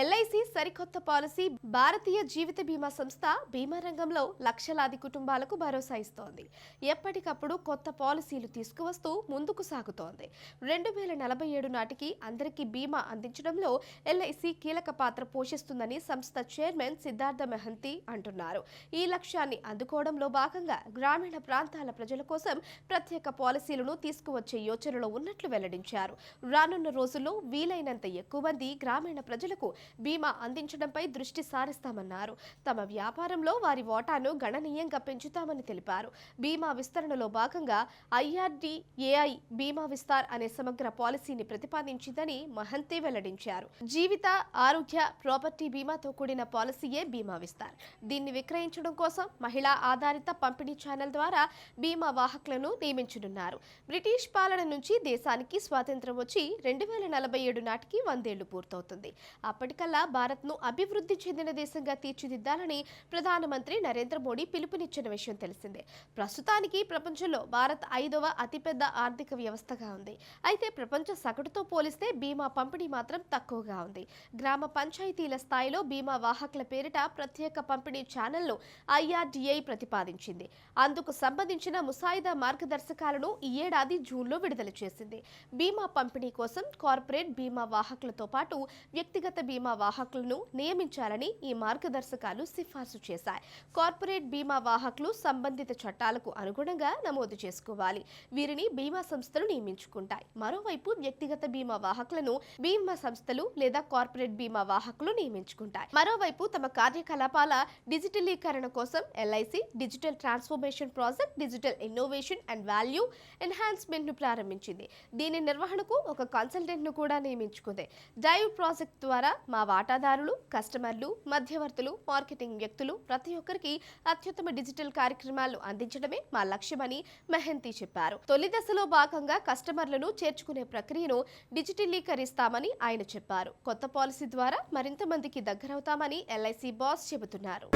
LIC సరికొత్త policy భారతీయ జీవిత బీమా సంస్థ బీమా రంగంలో లక్షలాది కుటుంబాలకు భరోసా ఇస్తోంది. ఎప్పటికప్పుడు కొత్త పాలసీలు తీసుకువస్తూ ముందుకు సాగుతోంది. రెండు వేల నలభై ఏడు నాటికి అందరికీ బీమా అందించడంలో ఎల్ఐసి కీలక పాత్ర పోషిస్తుందని సంస్థ చైర్మన్ సిద్ధార్థ మెహంతి అంటున్నారు. ఈ లక్ష్యాన్ని అందుకోవడంలో భాగంగా గ్రామీణ ప్రాంతాల ప్రజల కోసం ప్రత్యేక పాలసీలను తీసుకువచ్చే యోచనలో ఉన్నట్లు వెల్లడించారు. రానున్న రోజుల్లో వీలైనంత ఎక్కువ మంది గ్రామీణ ప్రజలకు బీమా అందించడంపై దృష్టి సారిస్తామన్నారు. తమ వ్యాపారంలో వారి వాటాను గణనీయంగా పెంచుతామని తెలిపారు. బీమా విస్తరణలో భాగంగా ఐఆర్డిఏఐ బీమా విస్తార్ అనే సమగ్ర పాలసీని ప్రతిపాదించిందని మహంతి వెల్లడించారు. జీవిత ఆరోగ్య ప్రాపర్టీ బీమాతో కూడిన పాలసీయే బీమా విస్తార్. దీన్ని విక్రయించడం కోసం మహిళా ఆధారిత పంపిణీ ఛానల్ ద్వారా బీమా వాహకులను నియమించనున్నారు. బ్రిటిష్ పాలన నుంచి దేశానికి స్వాతంత్రం వచ్చి రెండు వేల నలభై ఏడు నాటికి వందేళ్ళు పూర్తవుతుంది. కల్లా భారత్ను అభివృద్ధి చెందిన దేశంగా తీర్చిదిద్దాలని ప్రధానమంత్రి నరేంద్ర మోడీ పిలుపునిచ్చిన విషయం తెలిసిందే. ప్రస్తుతానికి ప్రపంచంలో భారత్ ఐదవ అతిపెద్ద ఆర్థిక వ్యవస్థగా ఉంది. అయితే ప్రపంచ సగటుతో పోలిస్తే బీమా పంపిణీ మాత్రం తక్కువగా ఉంది. గ్రామ పంచాయతీల స్థాయిలో బీమా వాహకుల పేరిట ప్రత్యేక పంపిణీ ఛానల్ను ఐఆర్డీఐ ప్రతిపాదించింది. అందుకు సంబంధించిన ముసాయిదా మార్గదర్శకాలను ఈ ఏడాది జూన్లో విడుదల చేసింది. బీమా పంపిణీ కోసం కార్పొరేట్ బీమా వాహకులతో పాటు వ్యక్తిగత బీమా వాహకులను నియమించాలని ఈ మార్గదర్శకాలు సిఫార్సు చేశాయి. కార్పొరేట్ బీమా వాహకులు సంబంధిత చట్టాలకు అనుగుణంగా నమోదు చేసుకోవాలి. వీరిని బీమా సంస్థలు నియమించుకుంటాయి. మరోవైపు వ్యక్తిగత బీమా వాహకులను బీమా సంస్థలు లేదా కార్పొరేట్ బీమా వాహకులు నియమించుకుంటాయి. మరోవైపు తమ కార్యకలాపాల డిజిటలీకరణ కోసం LIC digital transformation project digital innovation and value ఎన్హాన్స్మెంట్ను ప్రారంభించింది. దీని నిర్వహణకు ఒక కన్సల్టెంట్ను కూడా నియమించుకుంది. డైవ్ ప్రాజెక్ట్ ద్వారా మా వాటాదారులు కస్టమర్లు మధ్యవర్తులు మార్కెటింగ్ వ్యక్తులు ప్రతి ఒక్కరికి అత్యుత్తమ డిజిటల్ కార్యక్రమాలు అందించడమే మా లక్ష్యమని మెహంతి చెప్పారు. తొలి దశలో భాగంగా కస్టమర్లను చేర్చుకునే ప్రక్రియను డిజిటలీకరిస్తామని ఆయన చెప్పారు. కొత్త పాలసీ ద్వారా మరింత మందికి దగ్గరవుతామని ఎల్ఐసి బాస్ చెబుతున్నారు.